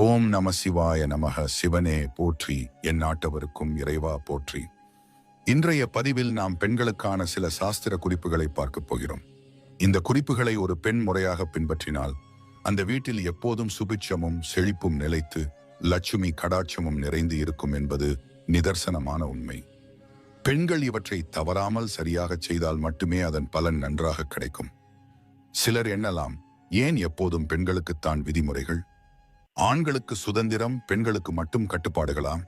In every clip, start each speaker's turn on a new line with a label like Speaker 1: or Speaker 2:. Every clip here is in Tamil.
Speaker 1: ஓம் நம சிவாய நமக. சிவனே போற்றி என் நாட்டவருக்கும் இறைவா போற்றி. இன்றைய பதிவில் நாம் பெண்களுக்கான சில சாஸ்திர குறிப்புகளை பார்க்கப் போகிறோம். இந்த குறிப்புகளை ஒரு பெண் முறையாக பின்பற்றினால் அந்த வீட்டில் எப்போதும் சுபிட்சமும் செழிப்பும் நிலைத்து லட்சுமி கடாட்சமும் நிறைந்து இருக்கும் என்பது நிதர்சனமான உண்மை. பெண்கள் இவற்றை தவறாமல் சரியாக செய்தால் மட்டுமே அதன் பலன் நன்றாக கிடைக்கும். சிலர் எண்ணலாம் ஏன் எப்போதும் பெண்களுக்குத்தான் விதிமுறைகள்? ஆண்களுக்கு சுதந்திரம் பெண்களுக்கு மட்டும் கட்டுப்பாடுகளா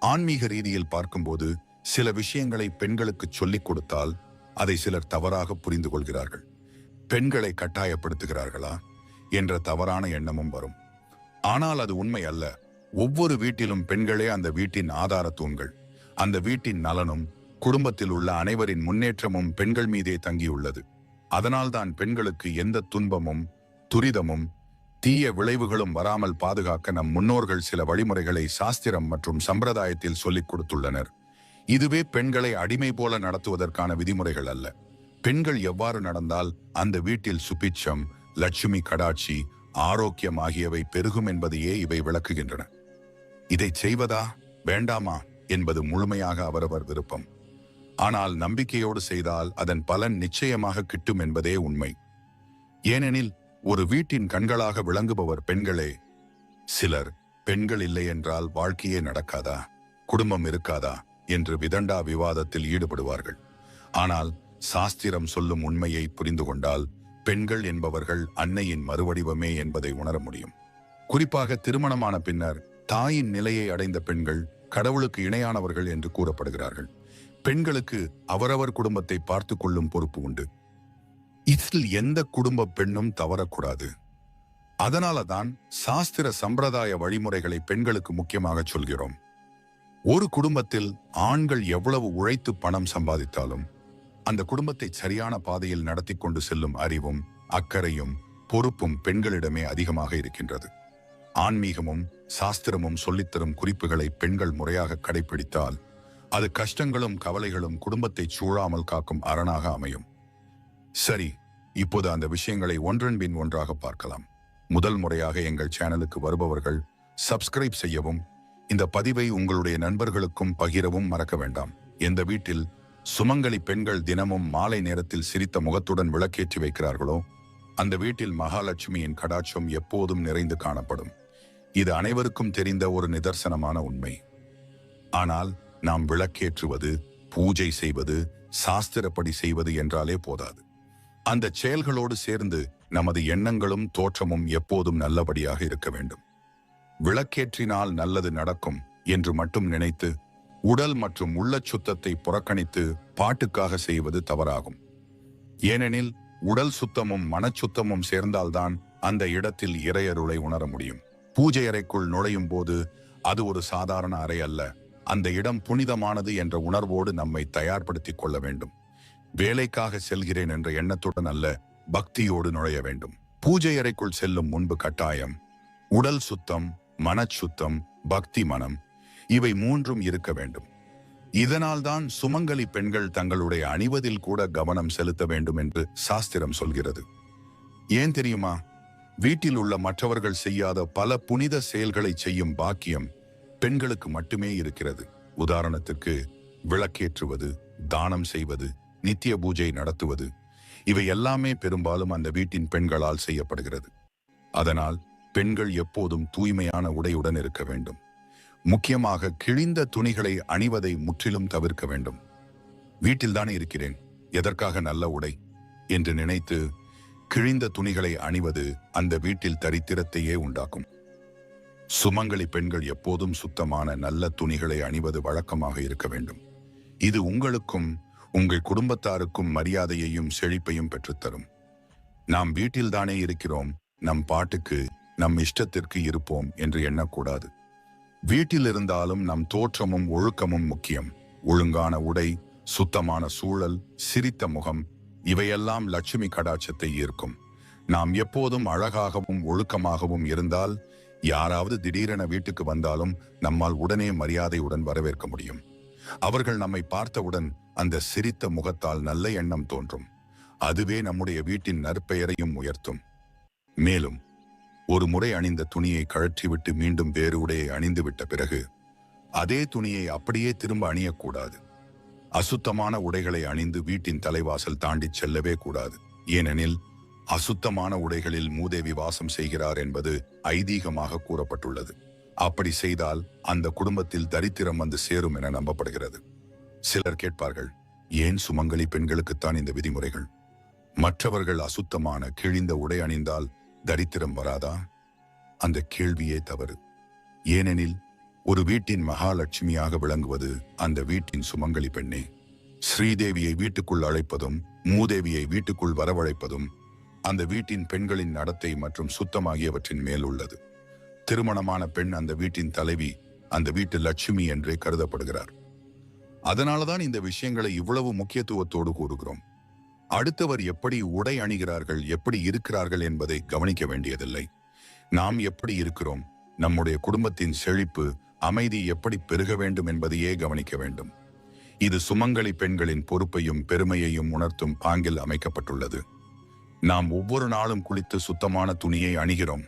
Speaker 1: ஆன்மீக ரீதியில் பார்க்கும்போது சில விஷயங்களை பெண்களுக்கு சொல்லிக் கொடுத்தால் அதை சிலர் தவறாக புரிந்து கொள்கிறார்கள். பெண்களை கட்டாயப்படுத்துகிறார்களா? என்ற தவறான எண்ணமும் வரும். ஆனால் அது உண்மை அல்ல. ஒவ்வொரு வீட்டிலும் பெண்களே அந்த வீட்டின் ஆதார தூண்கள் அந்த வீட்டின் நலனும் குடும்பத்தில் உள்ள அனைவரின் முன்னேற்றமும் பெண்கள் மீதே தங்கியுள்ளது. அதனால்தான் பெண்களுக்கு எந்த துன்பமும் துரிதமும் தீய விளைவுகளும் வராமல் பாதுகாக்க நம் முன்னோர்கள் சில வழிமுறைகளை சாஸ்திரம் மற்றும் சம்பிரதாயத்தில் சொல்லிக் கொடுத்துள்ளனர். இதுவே பெண்களை அடிமை போல நடத்துவதற்கான விதிமுறைகள் அல்ல. பெண்கள் எவ்வாறு நடந்தால் அந்த வீட்டில் சுபிச்சம் லட்சுமி கடாட்சி ஆரோக்கியம் ஆகியவை பெருகும் என்பதையே இவை விளக்குகின்றன. இதை செய்வதா? வேண்டாமா? என்பது முழுமையாக அவரவர் விருப்பம். ஆனால் நம்பிக்கையோடு செய்தால் அதன் பலன் நிச்சயமாக கிட்டும் என்பதே உண்மை. ஏனெனில் ஒரு வீட்டின் கண்களாக விளங்குபவர் பெண்களே சிலர் பெண்கள் இல்லை என்றால் வாழ்க்கையே நடக்காதா குடும்பம் இருக்காதா என்று விதண்டா விவாதத்தில் ஈடுபடுவார்கள். ஆனால் சாஸ்திரம் சொல்லும் உண்மையை புரிந்து கொண்டால் பெண்கள் என்பவர்கள் அன்னையின் மறுவடிவமே என்பதை உணர முடியும். குறிப்பாக திருமணமான பின்னர் தாயின் நிலையை அடைந்த பெண்கள் கடவுளுக்கு இணையானவர்கள் என்று கூறப்படுகிறார்கள். பெண்களுக்கு அவரவர் குடும்பத்தை பார்த்து கொள்ளும் பொறுப்பு உண்டு. இதில் எந்த குடும்ப பெண்ணும் தவறக்கூடாது. அதனால தான் சாஸ்திர சம்பிரதாய வழிமுறைகளை பெண்களுக்கு முக்கியமாக சொல்கிறோம். ஒரு குடும்பத்தில் ஆண்கள் எவ்வளவு உழைத்து பணம் சம்பாதித்தாலும் அந்த குடும்பத்தை சரியான பாதையில் நடத்தி கொண்டு செல்லும் அறிவும் அக்கறையும் பொறுப்பும் பெண்களிடமே அதிகமாக இருக்கின்றது. ஆன்மீகமும் சாஸ்திரமும் சொல்லித்தரும் குறிப்புகளை பெண்கள் முறையாக கடைபிடித்தால் அது கஷ்டங்களும் கவலைகளும் குடும்பத்தை சூழாமல் காக்கும் அரணாக அமையும். சரி இப்போது அந்த விஷயங்களை ஒன்றன் பின் ஒன்றாக பார்க்கலாம். முதல் முறையாக எங்கள் சேனலுக்கு வருபவர்கள் சப்ஸ்கிரைப் செய்யவும் இந்த பதிவை உங்களுடைய நண்பர்களுக்கும் பகிரவும் மறக்க வேண்டாம். எந்த வீட்டில் சுமங்கலி பெண்கள் தினமும் மாலை நேரத்தில் சிரித்த முகத்துடன் விளக்கேற்றி வைக்கிறார்களோ அந்த வீட்டில் மகாலட்சுமியின் கடாட்சம் எப்போதும் நிறைந்து காணப்படும். இது அனைவருக்கும் தெரிந்த ஒரு நிதர்சனமான உண்மை. ஆனால் நாம் விளக்கேற்றுவது பூஜை செய்வது சாஸ்திரப்படி செய்வது என்றாலே போதாது. அந்த செயல்களோடு சேர்ந்து நமது எண்ணங்களும் தோற்றமும் எப்போதும் நல்லபடியாக இருக்க வேண்டும். விளக்கேற்றினால் நல்லது நடக்கும் என்று மட்டும் நினைத்து உடல் மற்றும் உள்ள சுத்தத்தை புறக்கணித்து பாட்டுக்காக செய்வது தவறாகும். ஏனெனில் உடல் சுத்தமும் மனச்சுத்தமும் சேர்ந்தால்தான் அந்த இடத்தில் இறையருளை உணர முடியும். பூஜை அறைக்குள் நுழையும் போது அது ஒரு சாதாரண அறை அல்ல. அந்த இடம் புனிதமானது என்ற உணர்வோடு நம்மை தயார்படுத்திக் கொள்ள வேண்டும். வேலைக்காக செல்கிறேன் என்ற எண்ணத்துடன் அல்ல பக்தியோடு நுழைய வேண்டும். பூஜை அறைக்குள் செல்லும் முன்பு கட்டாயம். உடல் சுத்தம் மனச்சுத்தம் பக்தி மனம் இவை மூன்றும் இருக்க வேண்டும். இதனால்தான் சுமங்கலி பெண்கள் தங்களுடைய அணிவதில் கூட கவனம் செலுத்த வேண்டும் என்று சாஸ்திரம் சொல்கிறது. ஏன் தெரியுமா? வீட்டில் உள்ள மற்றவர்கள் செய்யாத பல புனித செயல்களை செய்யும் பாக்கியம் பெண்களுக்கு மட்டுமே இருக்கிறது. உதாரணத்திற்கு விளக்கேற்றுவது தானம் செய்வது நித்திய பூஜை நடத்துவது. இவை எல்லாமே பெரும்பாலும் அந்த வீட்டின் பெண்களால் செய்யப்படுகிறது. அதனால் பெண்கள் எப்போதும் தூய்மையான உடையுடன் இருக்க வேண்டும். முக்கியமாக கிழிந்த துணிகளை அணிவதை முற்றிலும் தவிர்க்க வேண்டும். வீட்டில்தானே இருக்கிறேன் எதற்காக நல்ல உடை? என்று நினைத்து கிழிந்த துணிகளை அணிவது அந்த வீட்டில் தரித்திரத்தையே உண்டாக்கும். சுமங்கலி பெண்கள் எப்போதும் சுத்தமான நல்ல துணிகளை அணிவது வழக்கமாக இருக்க வேண்டும். இது உங்களுக்கும் உங்கள் குடும்பத்தாருக்கும் மரியாதையையும் செழிப்பையும் பெற்றுத்தரும். நாம் வீட்டில்தானே இருக்கிறோம் நம் பாட்டுக்கு நம் இஷ்டத்திற்கு இருப்போம் என்று எண்ணக்கூடாது. வீட்டில் இருந்தாலும் நம் தோற்றமும் ஒழுக்கமும் முக்கியம். ஒழுங்கான உடை சுத்தமான சூழல் சிரித்த முகம் இவையெல்லாம் லட்சுமி கடாட்சத்தை ஈர்க்கும். நாம் எப்போதும் அழகாகவும் ஒழுக்கமாகவும் இருந்தால் யாராவது திடீரென வீட்டுக்கு வந்தாலும் நம்மால் உடனே மரியாதையுடன் வரவேற்க முடியும். அவர்கள் நம்மை பார்த்தவுடன் அந்த சிரித்த முகத்தால் நல்ல எண்ணம் தோன்றும். அதுவே நம்முடைய வீட்டின் நற்பெயரையும் உயர்த்தும். மேலும் ஒரு முறை அணிந்த துணியை கழற்றிவிட்டு மீண்டும் வேறு உடையை அணிந்து விட்ட பிறகு அதே துணியை அப்படியே திரும்ப அணியக்கூடாது. அசுத்தமான உடைகளை அணிந்து வீட்டின் தலைவாசல் தாண்டி செல்லவே கூடாது. ஏனெனில் அசுத்தமான உடைகளில் மூதேவி வாசம் செய்கிறார் என்பது ஐதீகமாக கூறப்பட்டுள்ளது. அப்படி செய்தால் அந்த குடும்பத்தில் தரித்திரம் வந்து சேரும் என நம்பப்படுகிறது. சிலர் கேட்பார்கள் ஏன் சுமங்கலி பெண்களுக்குத்தான் இந்த விதிமுறைகள்? மற்றவர்கள் அசுத்தமான கிழிந்த உடை அணிந்தால் தரித்திரம் வராதா? அந்த கேள்வியே தவறு. ஏனெனில் ஒரு வீட்டின் மகாலட்சுமியாக விளங்குவது அந்த வீட்டின் சுமங்கலி பெண்ணே. ஸ்ரீதேவியை வீட்டுக்குள் அழைப்பதும் மூதேவியை வீட்டுக்குள் வரவழைப்பதும் அந்த வீட்டின் பெண்களின் நடத்தை மற்றும் சுத்தம் ஆகியவற்றின் மேல் உள்ளது. திருமணமான பெண் அந்த வீட்டின் தலைவி அந்த வீட்டு லட்சுமி என்றே கருதப்படுகிறார். அதனாலதான் இந்த விஷயங்களை இவ்வளவு முக்கியத்துவத்தோடு கூறுகிறோம். அடுத்தவர் எப்படி உடை அணிகிறார்கள் எப்படி இருக்கிறார்கள் என்பதை கவனிக்க வேண்டியதில்லை. நாம் எப்படி இருக்கிறோம் நம்முடைய குடும்பத்தின் செழிப்பு அமைதி எப்படி பெருக வேண்டும் என்பதையே கவனிக்க வேண்டும். இது சுமங்கலி பெண்களின் பொறுப்பையும் பெருமையையும் உணர்த்தும் பாங்கில் அமைக்கப்பட்டுள்ளது. நாம் ஒவ்வொரு நாளும் குளித்து சுத்தமான துணியை அணிகிறோம்.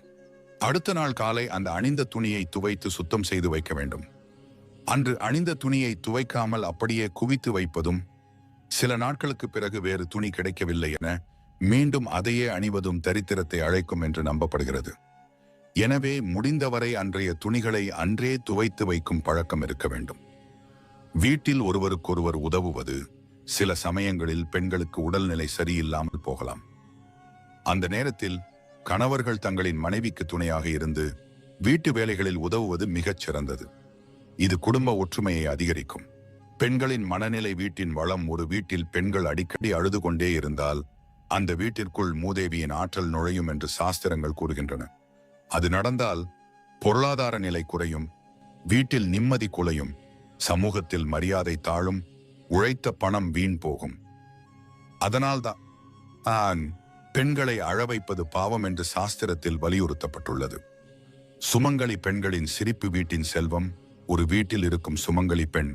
Speaker 1: அடுத்த நாள் காலை அந்த அணிந்த துணியை துவைத்து சுத்தம் செய்து வைக்க வேண்டும். அன்று அணிந்த துணியை துவைக்காமல் அப்படியே குவித்து வைப்பதும் சில நாட்களுக்கு பிறகு வேறு துணி கிடைக்கவில்லை என மீண்டும் அதையே அணிவதும் தரித்திரத்தை அழைக்கும் என்று நம்பப்படுகிறது. எனவே முடிந்தவரை அன்றைய துணிகளை அன்றே துவைத்து வைக்கும் பழக்கம் இருக்க வேண்டும். வீட்டில் ஒருவருக்கொருவர் உதவுவது சில சமயங்களில் பெண்களுக்கு உடல்நிலை சரியில்லாமல் போகலாம். அந்த நேரத்தில் கணவர்கள் தங்களின் மனைவிக்கு துணையாக இருந்து வீட்டு வேலைகளில் உதவுவது மிகச் சிறந்தது. இது குடும்ப ஒற்றுமையை அதிகரிக்கும். பெண்களின் மனநிலை வீட்டின் வளம் ஒரு வீட்டில் பெண்கள் அடிக்கடி அழுது கொண்டே இருந்தால் அந்த வீட்டிற்குள் மூதேவியின் ஆற்றல் நுழையும் என்று சாஸ்திரங்கள் கூறுகின்றன. அது நடந்தால் பொருளாதார நிலை குறையும் வீட்டில் நிம்மதி குலையும் சமூகத்தில் மரியாதை தாழும் உழைத்த பணம் வீண் போகும். அதனால்தான் ஆண் பெண்களை அழவைப்பது பாவம் என்று சாஸ்திரத்தில் வலியுறுத்தப்பட்டுள்ளது. சுமங்கலி பெண்களின் சிரிப்பு வீட்டின் செல்வம் ஒரு வீட்டில் இருக்கும் சுமங்கலி பெண்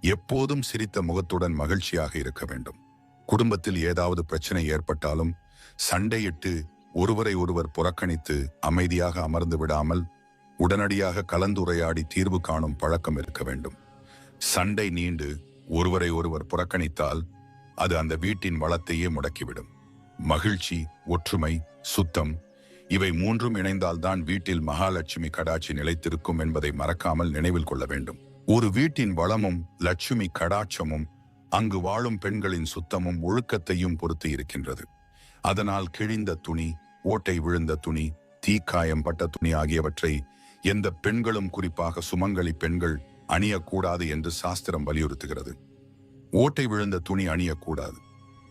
Speaker 1: எப்போதும் சிரித்த முகத்துடன் மகிழ்ச்சியாக இருக்க வேண்டும். குடும்பத்தில் ஏதாவது பிரச்சனை ஏற்பட்டாலும் சண்டையிட்டு ஒருவரை ஒருவர் புறக்கணித்து அமைதியாக அமர்ந்து விடாமல் உடனடியாக கலந்துரையாடி தீர்வு காணும் பழக்கம் இருக்க வேண்டும். சண்டை நீண்டு ஒருவரை ஒருவர் புறக்கணித்தால் அது அந்த வீட்டின் வளத்தையே முடக்கிவிடும். மகிழ்ச்சி ஒற்றுமை சுத்தம் இவை மூன்றும் இணைந்தால்தான் வீட்டில் மகாலட்சுமி கடாட்சி நிலைத்திருக்கும் என்பதை மறக்காமல் நினைவில் கொள்ள வேண்டும். ஒரு வீட்டின் வளமும் லட்சுமி கடாட்சமும் அங்கு வாழும் பெண்களின் சுத்தமும் ஒழுக்கத்தையும் பொறுத்து இருக்கின்றது. அதனால் கிழிந்த துணி ஓட்டை விழுந்த துணி தீக்காயம் பட்ட துணி ஆகியவற்றை எந்த பெண்களும் குறிப்பாக சுமங்கலி பெண்கள் அணியக்கூடாது என்று சாஸ்திரம் வலியுறுத்துகிறது. ஓட்டை விழுந்த துணி அணியக்கூடாது.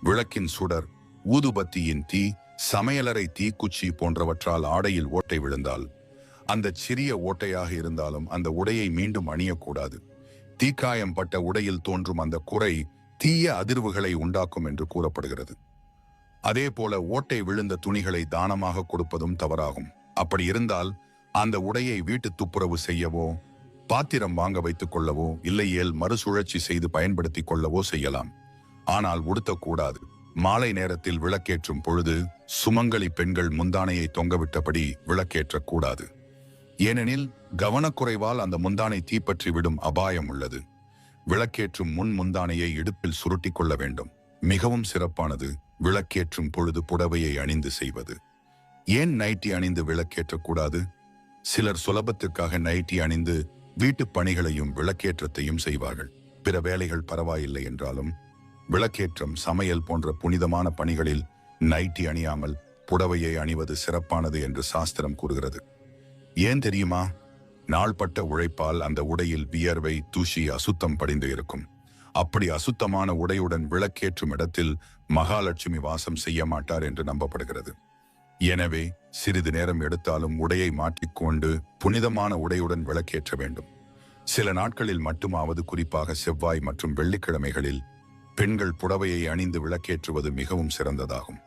Speaker 1: விளக்கின் சுடர் ஊதுபத்தியின் தீ சமையலறை தீக்குச்சி போன்றவற்றால் ஆடையில் ஓட்டை விழுந்தால் அந்த சிறிய ஓட்டையாக இருந்தாலும் அந்த உடையை மீண்டும் அணியக்கூடாது. தீக்காயம் பட்ட உடையில் தோன்றும் அந்த குறை தீய அதிர்வுகளை உண்டாக்கும் என்று கூறப்படுகிறது. அதே போல ஓட்டை விழுந்த துணிகளை தானமாக கொடுப்பதும் தவறாகும். அப்படி இருந்தால் அந்த உடையை வீட்டு துப்புரவு செய்யவோ பாத்திரம் வாங்க வைத்துக் கொள்ளவோ இல்லையேல் மறுசுழற்சி செய்து பயன்படுத்திக் கொள்ளவோ செய்யலாம். ஆனால் உடுத்தக்கூடாது. மாலை நேரத்தில் விளக்கேற்றும் பொழுது சுமங்கலி பெண்கள் முந்தானையை தொங்கவிட்டபடி விளக்கேற்றக்கூடாது ஏனெனில் கவனக்குறைவால் அந்த முந்தானை தீப்பற்றி விடும் அபாயம் உள்ளது. விளக்கேற்றும் முன் முந்தானையை இடுப்பில் சுருட்டிக் கொள்ள வேண்டும். மிகவும் சிறப்பானது விளக்கேற்றும் பொழுது புடவையை அணிந்து செய்வது. ஏன் நைட்டி அணிந்து விளக்கேற்றக்கூடாது சிலர் சுலபத்துக்காக நைட்டி அணிந்து வீட்டுப் பணிகளையும் விளக்கேற்றத்தையும் செய்வார்கள். பிற வேலைகள் பரவாயில்லை என்றாலும் விளக்கேற்றம் சமையல் போன்ற புனிதமான பணிகளில் நைட்டி அணியாமல் புடவையை அணிவது சிறப்பானது என்று சாஸ்திரம் கூறுகிறது. ஏன் தெரியுமா? நாள்பட்ட உழைப்பால் அந்த உடையில் வியர்வை தூசி அசுத்தம் படிந்து இருக்கும். அப்படி அசுத்தமான உடையுடன் விளக்கேற்றும் இடத்தில் மகாலட்சுமி வாசம் செய்ய மாட்டார் என்று நம்பப்படுகிறது. எனவே சிறிது நேரம் எடுத்தாலும் உடையை மாற்றிக்கொண்டு புனிதமான உடையுடன் விளக்கேற்ற வேண்டும். சில நாட்களில் மட்டுமாவது குறிப்பாக செவ்வாய் மற்றும் வெள்ளிக்கிழமைகளில் பெண்கள் புடவையை அணிந்து விளக்கேற்றுவது மிகவும் சிறந்ததாகும்.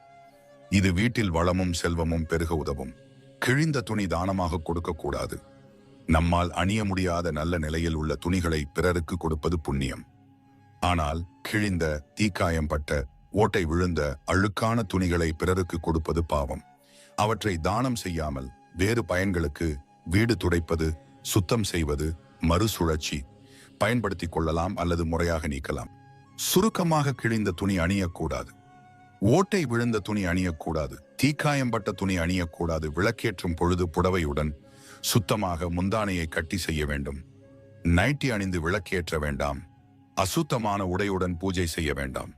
Speaker 1: இது வீட்டில் வளமும் செல்வமும் பெருக உதவும். கிழிந்த துணி தானமாக கொடுக்கக்கூடாது நம்மால் அணிய முடியாத நல்ல நிலையில் உள்ள துணிகளை பிறருக்கு கொடுப்பது புண்ணியம். ஆனால் கிழிந்த தீக்காயம் பட்ட ஓட்டை விழுந்த அழுக்கான துணிகளை பிறருக்கு கொடுப்பது பாவம். அவற்றை தானம் செய்யாமல் வேறு பயன்களுக்கு வீடு துடைப்பது சுத்தம் செய்வது மறுசுழற்சி. பயன்படுத்திக் கொள்ளலாம் அல்லது முறையாக நீக்கலாம். சுருக்கமாக கிழிந்த துணி அணியக்கூடாது. ஓட்டை விழுந்த துணி அணியக்கூடாது. தீக்காயம்பட்ட துணி அணியக்கூடாது. விளக்கேற்றும் பொழுது புடவையுடன் சுத்தமாக முந்தானையை கட்டி செய்ய வேண்டும். நைட்டி அணிந்து விளக்கேற்ற வேண்டாம். அசுத்தமான உடையுடன் பூஜை செய்ய வேண்டாம்.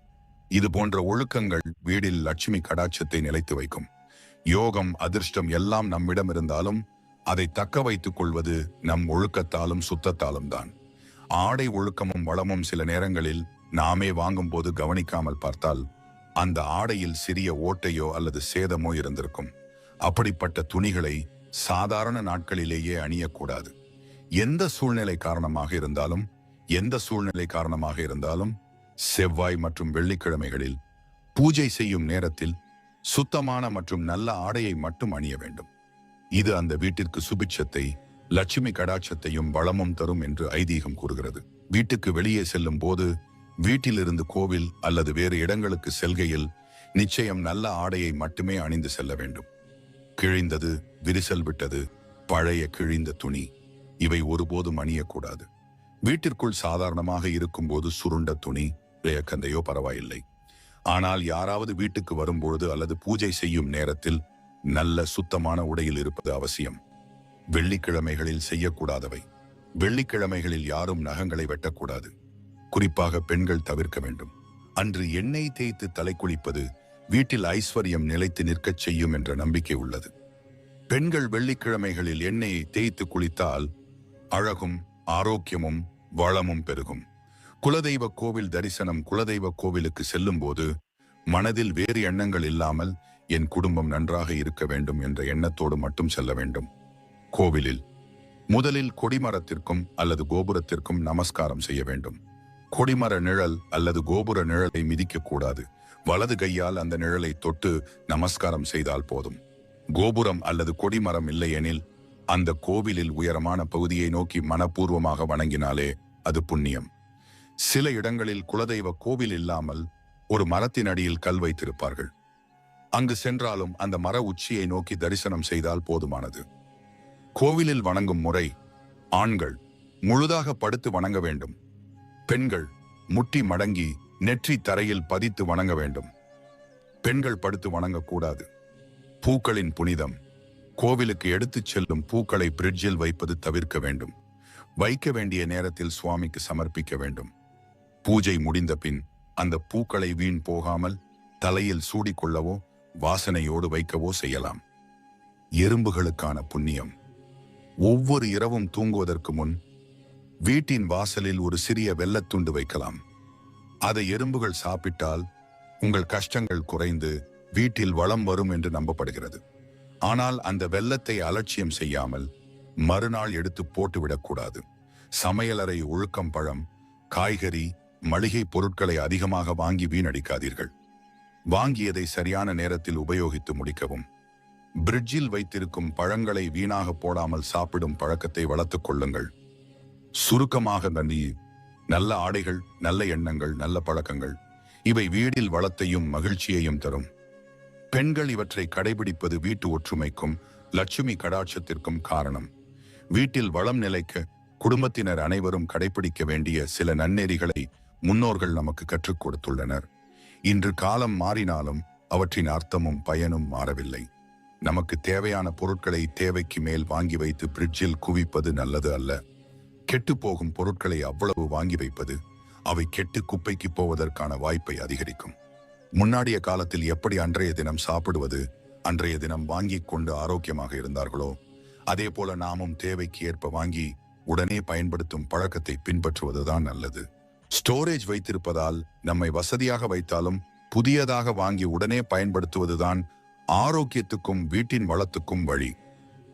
Speaker 1: இது போன்ற ஒழுக்கங்கள் வீடில் லட்சுமி கடாட்சத்தை நிலைத்து வைக்கும். யோகம் அதிர்ஷ்டம் எல்லாம் நம்மிடம் இருந்தாலும் அதை தக்க வைத்துக் கொள்வது நம் ஒழுக்கத்தாலும் சுத்தத்தாலும் தான். ஆடை ஒழுக்கமும் வளமும் சில நேரங்களில் நாமே வாங்கும்போது கவனிக்காமல் பார்த்தால் அந்த ஆடையில் சிறிய ஓட்டையோ அல்லது சேதமோ இருந்திருக்கும். அப்படிப்பட்ட துணிகளை சாதாரண நாட்களிலேயே அணியக்கூடாது. எந்த சூழ்நிலை காரணமாக இருந்தாலும் எந்த சூழ்நிலை காரணமாக இருந்தாலும் செவ்வாய் மற்றும் வெள்ளிக்கிழமைகளில் பூஜை செய்யும் நேரத்தில் சுத்தமான மற்றும் நல்ல ஆடையை மட்டும் அணிய வேண்டும். இது அந்த வீட்டிற்கு சுபிட்சத்தை லட்சுமி கடாட்சத்தையும் வளமும் தரும் என்று ஐதீகம் கூறுகிறது. வீட்டுக்கு வெளியே செல்லும் போது வீட்டிலிருந்து கோவில் அல்லது வேறு இடங்களுக்கு செல்கையில் நிச்சயம் நல்ல ஆடையை மட்டுமே அணிந்து செல்ல வேண்டும். கிழிந்தது விரிசல் விட்டது பழைய கிழிந்த துணி இவை ஒருபோதும் அணியக்கூடாது. வீட்டிற்குள் சாதாரணமாக இருக்கும்போது சுருண்ட துணி ரேக்கந்தையோ பரவாயில்லை. ஆனால் யாராவது வீட்டுக்கு வரும்பொழுது அல்லது பூஜை செய்யும் நேரத்தில் நல்ல சுத்தமான உடையில் இருப்பது அவசியம். வெள்ளிக்கிழமைகளில் செய்யக்கூடாதவை. வெள்ளிக்கிழமைகளில் யாரும் நகங்களை வெட்டக்கூடாது. குறிப்பாக பெண்கள் தவிர்க்க வேண்டும். அன்று எண்ணெய் தேய்த்து தலை குளிப்பது வீட்டில் ஐஸ்வர்யம் நிலைத்து நிற்கச் செய்யும் என்ற நம்பிக்கை உள்ளது. பெண்கள் வெள்ளிக்கிழமைகளில் எண்ணெயை தேய்த்து குளித்தால் அழகும் ஆரோக்கியமும் வளமும் பெருகும். குலதெய்வ கோவில் தரிசனம் குலதெய்வ கோவிலுக்கு செல்லும் போது மனதில் வேறு எண்ணங்கள் இல்லாமல் என் குடும்பம் நன்றாக இருக்க வேண்டும் என்ற எண்ணத்தோடு மட்டும் செல்ல வேண்டும். கோவிலில் முதலில் கொடிமரத்திற்கும் அல்லது கோபுரத்திற்கும் நமஸ்காரம் செய்ய வேண்டும். கொடிமர நிழல் அல்லது கோபுர நிழலை மிதிக்க கூடாது வலது கையால் அந்த நிழலை தொட்டு நமஸ்காரம் செய்தால் போதும். கோபுரம் அல்லது கொடிமரம் இல்லையெனில் அந்த கோவிலில் உயரமான பகுதியை நோக்கி மனப்பூர்வமாக வணங்கினாலே அது புண்ணியம். சில இடங்களில் குலதெய்வ கோவில் இல்லாமல் ஒரு மரத்தின் அடியில் கல் வைத்திருப்பார்கள். அங்கு சென்றாலும் அந்த மர உச்சியை நோக்கி தரிசனம் செய்தால் போதுமானது. கோவிலில் வணங்கும் முறை ஆண்கள் முழுதாக படுத்து வணங்க வேண்டும். பெண்கள் முட்டி மடங்கி நெற்றி தரையில் பதித்து வணங்க வேண்டும். பெண்கள் படுத்து வணங்கக்கூடாது பூக்களின் புனிதம். கோவிலுக்கு எடுத்துச் செல்லும் பூக்களை பிரிட்ஜில் வைப்பது தவிர்க்க வேண்டும். வைக்க வேண்டிய நேரத்தில் சுவாமிக்கு சமர்ப்பிக்க வேண்டும். பூஜை முடிந்த பின் அந்த பூக்களை வீண் போகாமல் தலையில் சூடிக்கொள்ளவோ வாசனையோடு வைக்கவோ செய்யலாம். எறும்புகளுக்கான புண்ணியம். ஒவ்வொரு இரவும் தூங்குவதற்கு முன் வீட்டின் வாசலில் ஒரு சிறிய வெள்ளத்துண்டு வைக்கலாம். அதை எறும்புகள் சாப்பிட்டால் உங்கள் கஷ்டங்கள் குறைந்து வீட்டில் வளம் வரும் என்று நம்பப்படுகிறது. ஆனால் அந்த வெள்ளத்தை அலட்சியம் செய்யாமல் மறுநாள் எடுத்து போட்டுவிடக்கூடாது சமையலறை ஒழுக்கம் பழம் காய்கறி மளிகை பொருட்களை அதிகமாக வாங்கி வீணடிக்காதீர்கள். வாங்கியதை சரியான நேரத்தில் உபயோகித்து முடிக்கவும். பிரிட்ஜில் வைத்திருக்கும் பழங்களை வீணாக போடாமல் சாப்பிடும் பழக்கத்தை வளர்த்துக் கொள்ளுங்கள். சுருக்கமாக நன்றி நல்ல ஆடைகள் நல்ல எண்ணங்கள் நல்ல பழக்கங்கள் இவை வீடில் வளத்தையும் மகிழ்ச்சியையும் தரும். பெண்கள் இவற்றை கடைபிடிப்பது வீட்டு ஒற்றுமைக்கும் லட்சுமி கடாட்சத்திற்கும் காரணம். வீட்டில் வளம் நிலைக்க குடும்பத்தினர் அனைவரும் கடைபிடிக்க வேண்டிய சில நன்னெறிகளை முன்னோர்கள் நமக்கு கற்றுக் கொடுத்துள்ளனர். இன்று காலம் மாறினாலும் அவற்றின் அர்த்தமும் பயனும் மாறவில்லை. நமக்கு தேவையான பொருட்களை தேவைக்கு மேல் வாங்கி வைத்து பிரிட்ஜில் குவிப்பது நல்லது அல்ல. கெட்டுப்போகும் பொருட்களை அவ்வளவு வாங்கி வைப்பது அவை கெட்டு குப்பைக்கு போவதற்கான வாய்ப்பை அதிகரிக்கும். முன்னாடிய காலத்தில் எப்படி அன்றைய தினம் சாப்பிடுவது அன்றைய தினம் வாங்கி கொண்டு ஆரோக்கியமாக இருந்தார்களோ அதே போல நாமும் தேவைக்கு ஏற்ப வாங்கி உடனே பயன்படுத்தும் பழக்கத்தை பின்பற்றுவதுதான் நல்லது. ஸ்டோரேஜ் வைத்திருப்பதால் நம்மை வசதியாக வைத்தாலும் புதியதாக வாங்கி உடனே பயன்படுத்துவதுதான் ஆரோக்கியத்துக்கும் வீட்டின் வளத்துக்கும் வழி.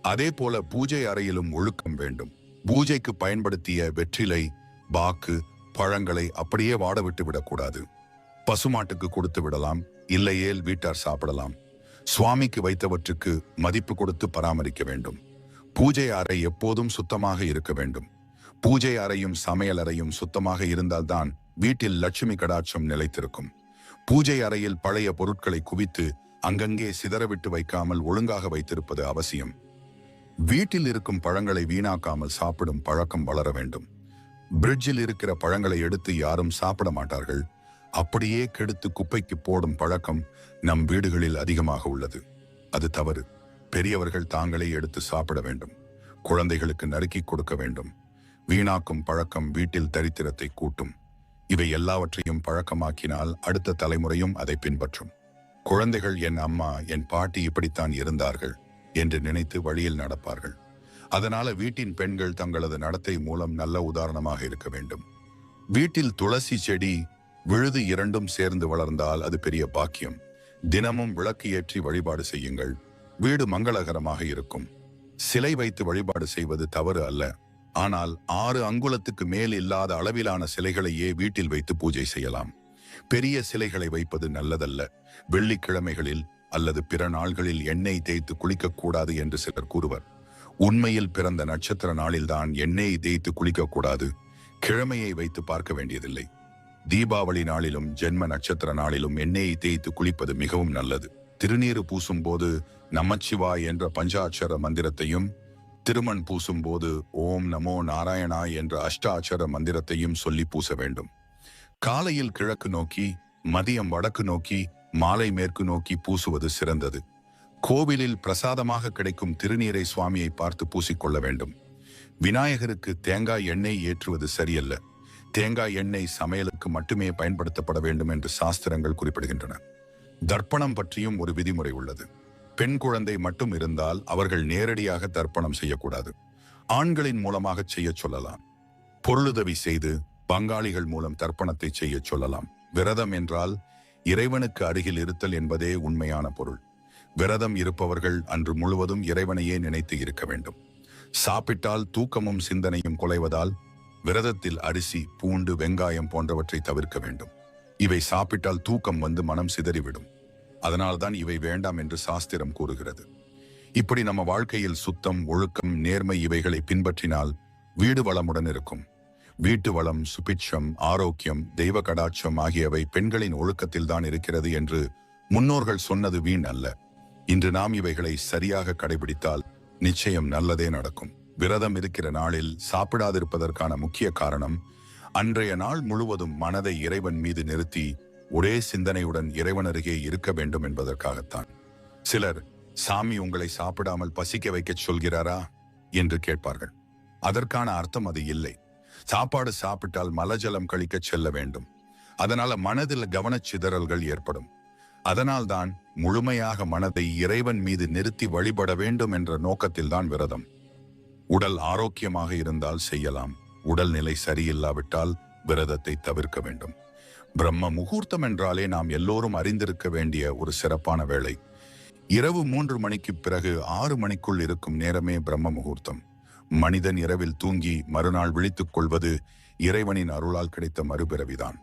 Speaker 1: அதே போல பூஜை அறையிலும் ஒழுக்கம் வேண்டும். பூஜைக்கு பயன்படுத்திய வெற்றிலை பாக்கு பழங்களை அப்படியே வாட விட்டு விடக்கூடாது. பசுமாட்டுக்கு கொடுத்து விடலாம் இல்லையேல் வீட்டார் சாப்பிடலாம். சுவாமிக்கு வைத்தவற்றுக்கு மதிப்பு கொடுத்து பராமரிக்க வேண்டும். பூஜை அறை எப்போதும் சுத்தமாக இருக்க வேண்டும். பூஜை அறையும் சமையல் அறையும் சுத்தமாக இருந்தால்தான் வீட்டில் லட்சுமி கடாட்சம் நிலைத்திருக்கும். பூஜை அறையில் பழைய பொருட்களை குவித்து அங்கங்கே சிதறவிட்டு வைக்காமல் ஒழுங்காக வைத்திருப்பது அவசியம். வீட்டில் இருக்கும் பழங்களை வீணாக்காமல் சாப்பிடும் பழக்கம் வளர வேண்டும். பிரிட்ஜில் இருக்கிற பழங்களை எடுத்து யாரும் சாப்பிட மாட்டார்கள். அப்படியே கெடுத்து குப்பைக்கு போடும் பழக்கம் நம் வீடுகளில் அதிகமாக உள்ளது. அது தவறு. பெரியவர்கள் தாங்களே எடுத்து சாப்பிட வேண்டும். குழந்தைகளுக்கு நறுக்கி கொடுக்க வேண்டும். வீணாக்கும் பழக்கம் வீட்டில் தரித்திரத்தை கூட்டும். இவை எல்லாவற்றையும் பழக்கமாக்கினால் அடுத்த தலைமுறையும் அதை பின்பற்றும். குழந்தைகள் என் அம்மா என் பாட்டி இப்படித்தான் இருந்தார்கள். என்று நினைத்து வழியில் நடப்பார்கள். அதனால வீட்டின் பெண்கள் தங்களது நடத்தை மூலம் நல்ல உதாரணமாக இருக்க வேண்டும். வீட்டில் துளசி செடி விழுது இரண்டும் சேர்ந்து வளர்ந்தால் அது பெரிய பாக்கியம். தினமும் விளக்கு ஏற்றி வழிபாடு செய்யுங்கள். வீடு மங்களகரமாக இருக்கும். சிலை வைத்து வழிபாடு செய்வது தவறு அல்ல. ஆனால் ஆறு அங்குலத்துக்கு மேல் இல்லாத அளவிலான சிலைகளையே வீட்டில் வைத்து பூஜை செய்யலாம். பெரிய சிலைகளை வைப்பது நல்லதல்ல. வெள்ளிக்கிழமைகளில் அல்லது பிற நாள்களில் எண்ணெய் தேய்த்து குளிக்கக்கூடாது என்று சிலர் கூறுவர். உண்மையில் பிறந்த நட்சத்திர நாளில்தான் எண்ணெயை தேய்த்து குளிக்கக்கூடாது. கிழமையை வைத்து பார்க்க வேண்டியதில்லை. தீபாவளி நாளிலும் ஜென்ம நட்சத்திர நாளிலும் எண்ணெயை தேய்த்து குளிப்பது மிகவும் நல்லது. திருநீறு பூசும் போது நமச்சிவாய் என்ற பஞ்சாட்சர மந்திரத்தையும் திருமண் பூசும் போது ஓம் நமோ நாராயணா என்ற அஷ்டாட்சர மந்திரத்தையும் சொல்லி பூச வேண்டும். காலையில் கிழக்கு நோக்கி மதியம் வடக்கு நோக்கி மாலை மேற்கு நோக்கி பூசுவது சிறந்தது. கோவிலில் பிரசாதமாக கிடைக்கும் திருநீரை சுவாமியை பார்த்து பூசிக்கொள்ள வேண்டும். விநாயகருக்கு தேங்காய் எண்ணெய் ஏற்றுவது சரியல்ல. தேங்காய் எண்ணெய் சமையலுக்கு மட்டுமே பயன்படுத்தப்பட வேண்டும் என்று சாஸ்திரங்கள் குறிப்பிடுகின்றன. தர்ப்பணம் பற்றியும் ஒரு விதிமுறை உள்ளது. பெண் குழந்தை மட்டும் இருந்தால் அவர்கள் நேரடியாக தர்ப்பணம் செய்யக்கூடாது. ஆண்களின் மூலமாக செய்ய சொல்லலாம். பொருளுதவி செய்து பங்காளிகள் மூலம் தர்ப்பணத்தை செய்ய சொல்லலாம். விரதம் என்றால் இறைவனுக்கு அருகில் இருத்தல் என்பதே உண்மையான பொருள். விரதம் இருப்பவர்கள் அன்று முழுவதும் இறைவனையே நினைத்து இருக்க வேண்டும். சாப்பிட்டால் தூக்கமும் சிந்தனையும் குலைவதால் விரதத்தில் அரிசி பூண்டு வெங்காயம் போன்றவற்றை தவிர்க்க வேண்டும். இவை சாப்பிட்டால் தூக்கம் வந்து மனம் சிதறிவிடும். அதனால்தான் இவை வேண்டாம் என்று சாஸ்திரம் கூறுகிறது. இப்படி நம்ம வாழ்க்கையில் சுத்தம் ஒழுக்கம் நேர்மை இவைகளை பின்பற்றினால் வீடு வளமுடன் இருக்கும். வீட்டு வளம் சுபிட்சம் ஆரோக்கியம் தெய்வ கடாட்சம் ஆகியவை பெண்களின் ஒழுக்கத்தில் தான் இருக்கிறது என்று முன்னோர்கள் சொன்னது வீண் அல்ல. இன்று நாம் இவைகளை சரியாக கடைபிடித்தால் நிச்சயம் நல்லதே நடக்கும். விரதம் இருக்கிற நாளில் சாப்பிடாதிருப்பதற்கான முக்கிய காரணம் அன்றைய நாள் முழுவதும் மனதை இறைவன் மீது நிறுத்தி ஒரே சிந்தனையுடன் இறைவன் அருகே இருக்க வேண்டும் என்பதற்காகத்தான். சிலர் சாமி உங்களை சாப்பிடாமல் பசிக்க வைக்கச் சொல்கிறாரா? என்று கேட்பார்கள். அதற்கான அர்த்தம் அது இல்லை. சாப்பாடு சாப்பிட்டால் மலஜலம் கழிக்கச் செல்ல வேண்டும். அதனால மனதில் கவனச்சிதறல்கள் ஏற்படும். அதனால்தான் முழுமையாக மனதை இறைவன் மீது நிறுத்தி வழிபட வேண்டும் என்ற நோக்கத்தில்தான் விரதம். உடல் ஆரோக்கியமாக இருந்தால் செய்யலாம். உடல்நிலை சரியில்லாவிட்டால் விரதத்தை தவிர்க்க வேண்டும். பிரம்ம முகூர்த்தம் என்றாலே நாம் எல்லோரும் அறிந்திருக்க வேண்டிய ஒரு சிறப்பான வேளை. இரவு மூன்று மணிக்கு பிறகு ஆறு மணிக்குள் இருக்கும் நேரமே பிரம்ம முகூர்த்தம். மனிதன் இரவில் தூங்கி மறுநாள் விழித்துக் கொள்வது இறைவனின் அருளால் கிடைத்த மறுபிறவிதான்.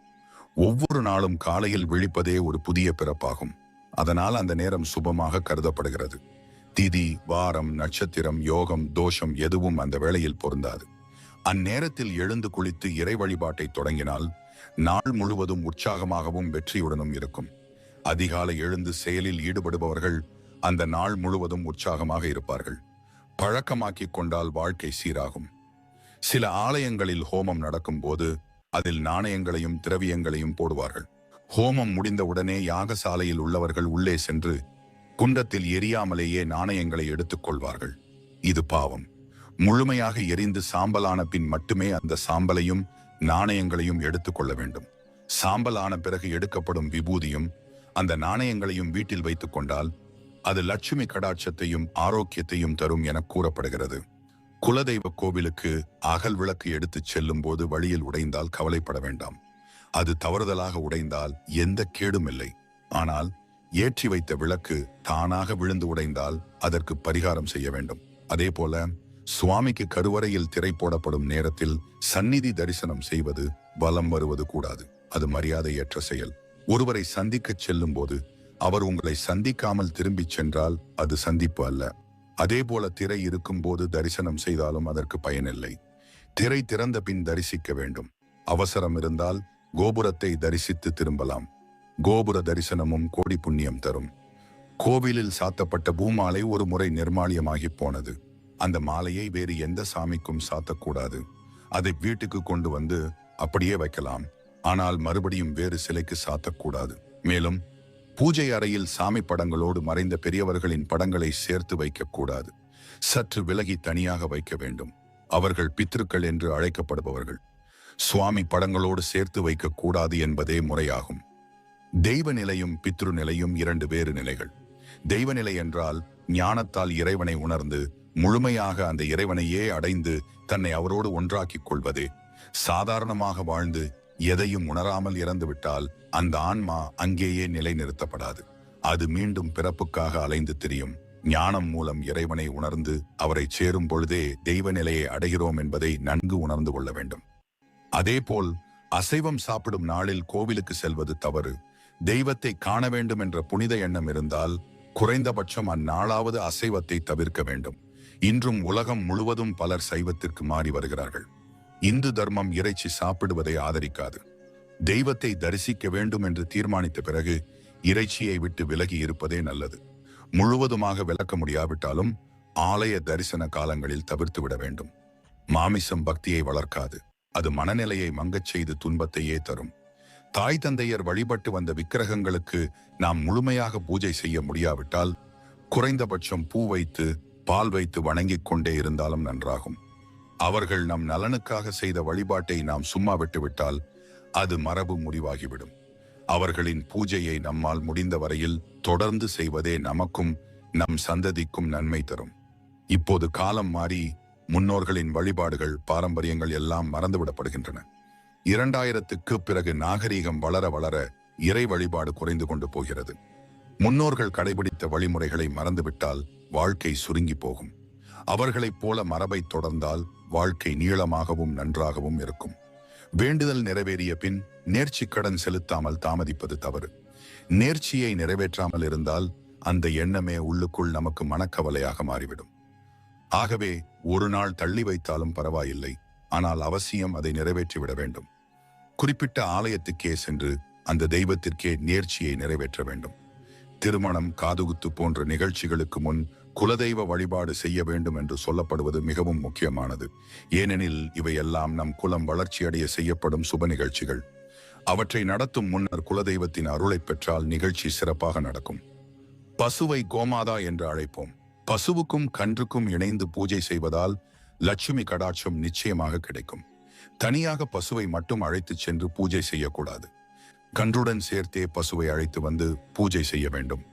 Speaker 1: ஒவ்வொரு நாளும் காலையில் விழிப்பதே ஒரு புதிய பிறப்பாகும். அதனால் அந்த நேரம் சுபமாக கருதப்படுகிறது. திதி வாரம் நட்சத்திரம் யோகம் தோஷம் எதுவும் அந்த வேளையில் பொருந்தாது. அந்நேரத்தில் எழுந்து குளித்து இறை வழிபாட்டை தொடங்கினால் நாள் முழுவதும் உற்சாகமாகவும் வெற்றியுடனும் இருக்கும். அதிகாலை எழுந்து செயலில் ஈடுபடுபவர்கள் அந்த நாள் முழுவதும் உற்சாகமாக இருப்பார்கள். பழக்கமாக்கிக் கொண்டால் வாழ்க்கை சீராகும். சில ஆலயங்களில் ஹோமம் நடக்கும் போது அதில் நாணயங்களையும் திரவியங்களையும் போடுவார்கள். ஹோமம் முடிந்தவுடனே யாகசாலையில் உள்ளவர்கள் உள்ளே சென்று குண்டத்தில் எரியாமலேயே நாணயங்களை எடுத்துக் கொள்வார்கள். இது பாவம். முழுமையாக எரிந்து சாம்பலான பின் மட்டுமே அந்த சாம்பலையும் நாணயங்களையும் எடுத்துக்கொள்ள வேண்டும். சாம்பல் ஆன பிறகு எடுக்கப்படும் விபூதியும் அந்த நாணயங்களையும் வீட்டில் வைத்துக் கொண்டால் அது லட்சுமி கடாட்சத்தையும் ஆரோக்கியத்தையும் தரும் என கூறப்படுகிறது. குலதெய்வ கோவிலுக்கு அகல் விளக்கு எடுத்துச் செல்லும் போது வழியில் உடைந்தால் கவலைப்பட வேண்டாம். அது தவறுதலாக உடைந்தால் எந்த கேடும் இல்லை. ஆனால் ஏற்றி வைத்த விளக்கு தானாக விழுந்து உடைந்தால் அதற்கு பரிகாரம் செய்ய வேண்டும். அதே போல சுவாமிக்கு கருவறையில் திரை போடப்படும் நேரத்தில் சந்நிதி தரிசனம் செய்வது வலம் வருவது கூடாது. அது மரியாதையற்ற செயல். ஒருவரை சந்திக்கச் செல்லும் போது அவர் உங்களை சந்திக்காமல் திரும்பிச் சென்றால் அது சந்திப்பு அல்ல. அதே போல திரை இருக்கும் போது தரிசனம் செய்தாலும் அதற்கு பயனில்லை. திரை திறந்த பின் தரிசிக்க வேண்டும். அவசரம் இருந்தால் கோபுரத்தை தரிசித்து திரும்பலாம். கோபுர தரிசனமும் கோடி புண்ணியம் தரும். கோவிலில் சாத்தப்பட்ட பூமாலை ஒரு முறை நிர்மாலியமாகி போனது. அந்த மாலையை வேறு எந்த சாமிக்கும் சாத்தக்கூடாது. அதை வீட்டுக்கு கொண்டு வந்து அப்படியே வைக்கலாம். ஆனால் மறுபடியும் வேறு சிலைக்கு சாத்தக்கூடாது. மேலும் பூஜை அறையில் சாமி படங்களோடு மறைந்த பெரியவர்களின் படங்களை சேர்த்து வைக்கக்கூடாது சற்று விலகி தனியாக வைக்க வேண்டும். அவர்கள் பித்ருக்கள் என்று அழைக்கப்படுபவர்கள். சுவாமி படங்களோடு சேர்த்து வைக்கக்கூடாது என்பதே முறையாகும். தெய்வ நிலையும் பித்ரு நிலையும் இரண்டு வேறு நிலைகள். தெய்வ நிலை என்றால் ஞானத்தால் இறைவனை உணர்ந்து முழுமையாக அந்த இறைவனையே அடைந்து தன்னை அவரோடு ஒன்றாக்கிக் கொள்வதே. சாதாரணமாக வாழ்ந்து எதையும் உணராமல் இறந்துவிட்டால் அந்த ஆன்மா அங்கேயே நிலைநிறுத்தப்படாது. அது மீண்டும் பிறப்புக்காக அலைந்து திரியும். ஞானம் மூலம் இறைவனை உணர்ந்து அவரை சேரும் பொழுதே தெய்வ நிலையை அடைகிறோம் என்பதை நன்கு உணர்ந்து கொள்ள வேண்டும். அதேபோல் அசைவம் சாப்பிடும் நாளில் கோவிலுக்கு செல்வது தவறு. தெய்வத்தை காண வேண்டும் என்ற புனித எண்ணம் இருந்தால் குறைந்தபட்சம் அந்நாளாவது அசைவத்தை தவிர்க்க வேண்டும். இன்றும் உலகம் முழுவதும் பலர் சைவத்திற்கு மாறி வருகிறார்கள். இந்து தர்மம் இறைச்சி சாப்பிடுவதை ஆதரிக்காது. தெய்வத்தை தரிசிக்க வேண்டும் என்று தீர்மானித்த பிறகு இறைச்சியை விட்டு விலகி இருப்பதே நல்லது. முழுவதுமாக விளக்க முடியாவிட்டாலும் ஆலய தரிசன காலங்களில் தவிர்த்து விட வேண்டும். மாமிசம் பக்தியை வளர்க்காது. அது மனநிலையை மங்கச் செய்து துன்பத்தையே தரும். தாய் தந்தையர் வழிபட்டு வந்த விக்கிரகங்களுக்கு நாம் முழுமையாக பூஜை செய்ய முடியாவிட்டால் குறைந்தபட்சம் பூ வைத்து பால் வைத்து வணங்கிக் கொண்டே இருந்தாலும் நன்றாகும். அவர்கள் நம் நலனுக்காக செய்த வழிபாட்டை நாம் சும்மா விட்டுவிட்டால் அது மரபு முடிவாகிவிடும். அவர்களின் பூஜையை நம்மால் முடிந்த வரையில் தொடர்ந்து செய்வதே நமக்கும் நம் சந்ததிக்கும் நன்மை தரும். இப்போது காலம் மாறி முன்னோர்களின் வழிபாடுகள் பாரம்பரியங்கள் எல்லாம் மறந்துவிடப்படுகின்றன. இரண்டாயிரத்துக்கு பிறகு நாகரீகம் வளர வளர இறை வழிபாடு குறைந்து கொண்டு போகிறது. முன்னோர்கள் கடைபிடித்த வழிமுறைகளை மறந்துவிட்டால் வாழ்க்கை சுருங்கி போகும். அவர்களைப் போல மரபை தொடர்ந்தால் வாழ்க்கை நீளமாகவும் நன்றாகவும் இருக்கும். வேண்டுதல் நிறைவேறிய பின் நேர்ச்சி கடன் செலுத்தாமல் தாமதிப்பது தவறு. நேர்ச்சியை நிறைவேற்றாமல் இருந்தால் அந்த எண்ணமே உள்ளுக்குள் நமக்கு மனக்கவலையாக மாறிவிடும். ஆகவே ஒரு நாள் தள்ளி வைத்தாலும் பரவாயில்லை ஆனால் அவசியம் அதை நிறைவேற்றிவிட வேண்டும். குறிப்பிட்ட ஆலயத்துக்கே சென்று அந்த தெய்வத்திற்கே நேர்ச்சியை நிறைவேற்ற வேண்டும். திருமணம் காதுகுத்து போன்ற நிகழ்ச்சிகளுக்கு முன் குலதெய்வ வழிபாடு செய்ய வேண்டும் என்று சொல்லப்படுவது மிகவும் முக்கியமானது. ஏனெனில் இவையெல்லாம் நம் குலம் வளர்ச்சியடைய செய்யப்படும் சுப நிகழ்ச்சிகள். அவற்றை நடத்தும் முன்னர் குலதெய்வத்தின் அருளை பெற்றால் நிகழ்ச்சி சிறப்பாக நடக்கும். பசுவை கோமாதா என்று அழைப்போம். பசுவுக்கும் கன்றுக்கும் இணைந்து பூஜை செய்வதால் லட்சுமி கடாட்சம் நிச்சயமாக கிடைக்கும். தனியாக பசுவை மட்டும் அழைத்துச் சென்று பூஜை செய்யக்கூடாது. கன்றுடன் சேர்த்தே பசுவை அழைத்து வந்து பூஜை செய்ய வேண்டும்.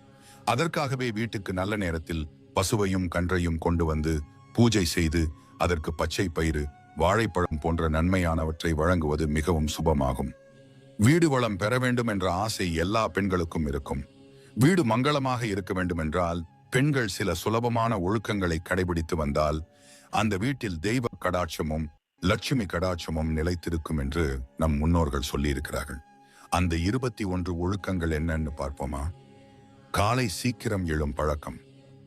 Speaker 1: அதற்காகவே வீட்டுக்கு நல்ல நேரத்தில் பசுவையும் கன்றையும் கொண்டு வந்து பூஜை செய்து அதற்கு பச்சை பயிறு வாழைப்பழம் போன்ற நன்மையானவற்றை வழங்குவது மிகவும் சுபமாகும். வீடு வளம் பெற வேண்டும் என்ற ஆசை எல்லா பெண்களுக்கும் இருக்கும். வீடு மங்களமாக இருக்க வேண்டும் என்றால் பெண்கள் சில சுலபமான ஒழுக்கங்களை கடைபிடித்து வந்தால் அந்த வீட்டில் தெய்வ கடாட்சமும் லட்சுமி கடாட்சமும் நிலைத்திருக்கும் என்று நம் முன்னோர்கள் சொல்லியிருக்கிறார்கள். அந்த இருபத்தி ஒன்று ஒழுக்கங்கள் என்னன்னு பார்ப்போமா? காலை சீக்கிரம் எழும் பழக்கம்.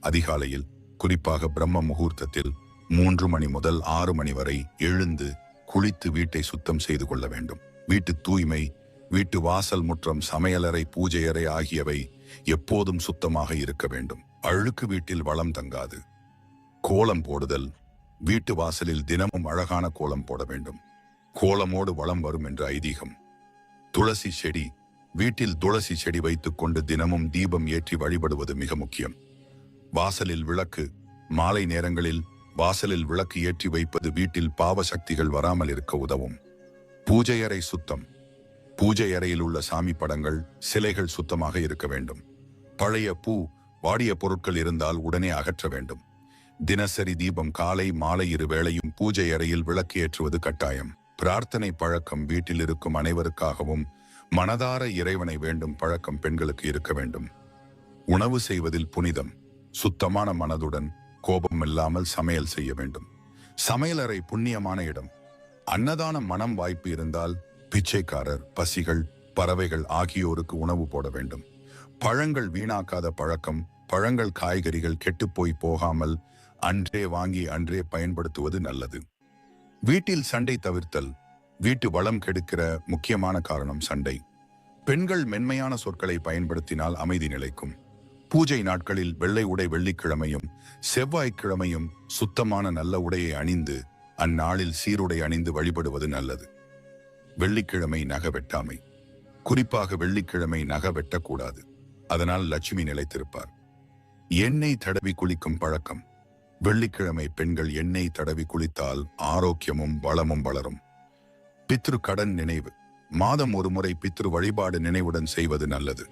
Speaker 1: அதிகாலையில் குறிப்பாக பிரம்ம முகூர்த்தத்தில் மூன்று மணி முதல் ஆறு மணி வரை எழுந்து குளித்து வீட்டை சுத்தம் செய்து கொள்ள வேண்டும். வீட்டு தூய்மை வீட்டு வாசல் முற்றம் சமையலறை பூஜையறை ஆகியவை எப்போதும் சுத்தமாக இருக்க வேண்டும். அழுக்கு வீட்டில் வளம் தங்காது. கோலம் போடுதல் வீட்டு வாசலில் தினமும் அழகான கோலம் போட வேண்டும். கோலமோடு வளம் வரும் என்று ஐதீகம். துளசி செடி வீட்டில் துளசி செடி வைத்துக் கொண்டு தினமும் தீபம் ஏற்றி வழிபடுவது மிக முக்கியம். வாசலில் விளக்கு. மாலை நேரங்களில் வாசலில் விளக்கு ஏற்றி வைப்பது வீட்டில் பாவ சக்திகள் வராமல் இருக்க உதவும். பூஜையறை சுத்தம். பூஜை அறையில் உள்ள சாமி படங்கள் சிலைகள் சுத்தமாக இருக்க வேண்டும். பழைய பூ வாடிய பொருட்கள் இருந்தால் உடனே அகற்ற வேண்டும். தினசரி தீபம் காலை மாலை இரு வேளையும் பூஜை அறையில் விளக்கு ஏற்றுவது கட்டாயம். பிரார்த்தனை பழக்கம் வீட்டில் இருக்கும் அனைவருக்காகவும் மனதார இறைவனை வேண்டும் பழக்கம் பெண்களுக்கு இருக்க வேண்டும். உணவு செய்வதில் புனிதம். சுத்தமான மனதுடன் கோபம் இல்லாமல் சமையல் செய்ய வேண்டும். சமையலறை புண்ணியமான இடம். அன்னதான மனம் வாய்ப்பு இருந்தால் பிச்சைக்காரர் பசிகள் பறவைகள் ஆகியோருக்கு உணவு போட வேண்டும். பழங்கள் வீணாக்காத பழக்கம் பழங்கள் காய்கறிகள் கெட்டுப்போய் போகாமல் அன்றே வாங்கி அன்றே பயன்படுத்துவது நல்லது. வீட்டில் சண்டை தவிர்த்தல் வீட்டு வளம் கெடுக்கிற முக்கியமான காரணம் சண்டை. பெண்கள் மென்மையான சொற்களை பயன்படுத்தினால் அமைதி நிலைக்கும். பூஜை நாட்களில் வெள்ளை உடை வெள்ளிக்கிழமையும் செவ்வாய்க்கிழமையும் சுத்தமான நல்ல உடையை அணிந்து அந்நாளில் சீருடை அணிந்து வழிபடுவது நல்லது. வெள்ளிக்கிழமை நக வெட்டாமை. குறிப்பாக வெள்ளிக்கிழமை நக வெட்டக்கூடாது. அதனால் லட்சுமி நிலைத்திருப்பார். எண்ணெய் தடவி குளிக்கும் பழக்கம். வெள்ளிக்கிழமை பெண்கள் எண்ணெய் தடவி குளித்தால் ஆரோக்கியமும் வளமும் வளரும். பித்ரு கடன் நினைவு. மாதம் ஒரு முறை பித்ரு வழிபாடு நினைவுடன் செய்வது நல்லது.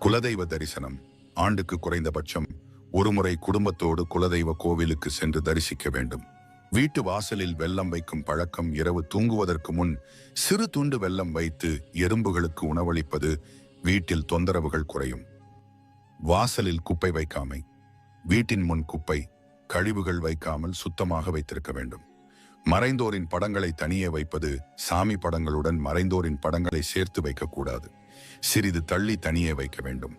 Speaker 1: குலதெய்வ தரிசனம். ஆண்டுக்கு குறைந்தபட்சம் ஒருமுறை குடும்பத்தோடு குலதெய்வ கோவிலுக்கு சென்று தரிசிக்க வேண்டும். வீட்டு வாசலில் வெள்ளம் வைக்கும் பழக்கம் இரவு தூங்குவதற்கு முன் சிறு துண்டு வெல்லம் வைத்து எறும்புகளுக்கு உணவளிப்பது வீட்டில் தொந்தரவுகள் குறையும். வாசலில் குப்பை வைக்காமை. வீட்டின் முன் குப்பை கழிவுகள் வைக்காமல் சுத்தமாக வைத்திருக்க வேண்டும். மறைந்தோரின் படங்களை தனியே வைப்பது சாமி படங்களுடன் மறைந்தோரின் படங்களை சேர்த்து வைக்கக்கூடாது. சிறிது தள்ளி தனியே வைக்க வேண்டும்.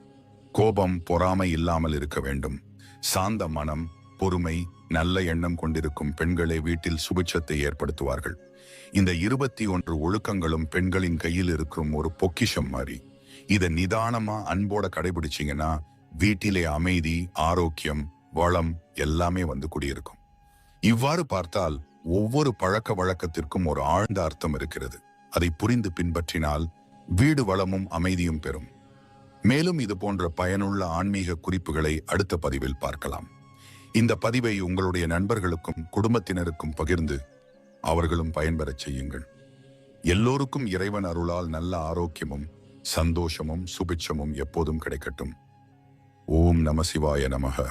Speaker 1: கோபம் பொறாமை இல்லாமல் இருக்க வேண்டும். சாந்த மனம் பொறுமை நல்ல எண்ணம் கொண்டிருக்கும் பெண்களே வீட்டில் சுபிட்சத்தை ஏற்படுத்துவார்கள். இந்த இருபத்தி ஒன்று ஒழுக்கங்களும் பெண்களின் கையில் இருக்கும் ஒரு பொக்கிஷம் மாதிரி இதை நிதானமா அன்போட கடைபிடிச்சீங்கன்னா வீட்டிலே அமைதி ஆரோக்கியம் வளம் எல்லாமே வந்து குடியிருக்கும். இவ்வாறு பார்த்தால் ஒவ்வொரு பழக்க வழக்கத்திற்கும் ஒரு ஆழ்ந்த அர்த்தம் இருக்கிறது. அதை புரிந்து பின்பற்றினால் வீடு வளமும் அமைதியும் பெறும். மேலும் இது போன்ற பயனுள்ள ஆன்மீக குறிப்புகளை அடுத்த பதிவில் பார்க்கலாம். இந்த பதிவை உங்களுடைய நண்பர்களுக்கும் குடும்பத்தினருக்கும் பகிர்ந்து அவர்களும் பயன்பெறச் செய்யுங்கள். எல்லோருக்கும் இறைவன் அருளால் நல்ல ஆரோக்கியமும் சந்தோஷமும் சுபிட்சமும் எப்போதும் கிடைக்கட்டும். ஓம் நம சிவாய நமக.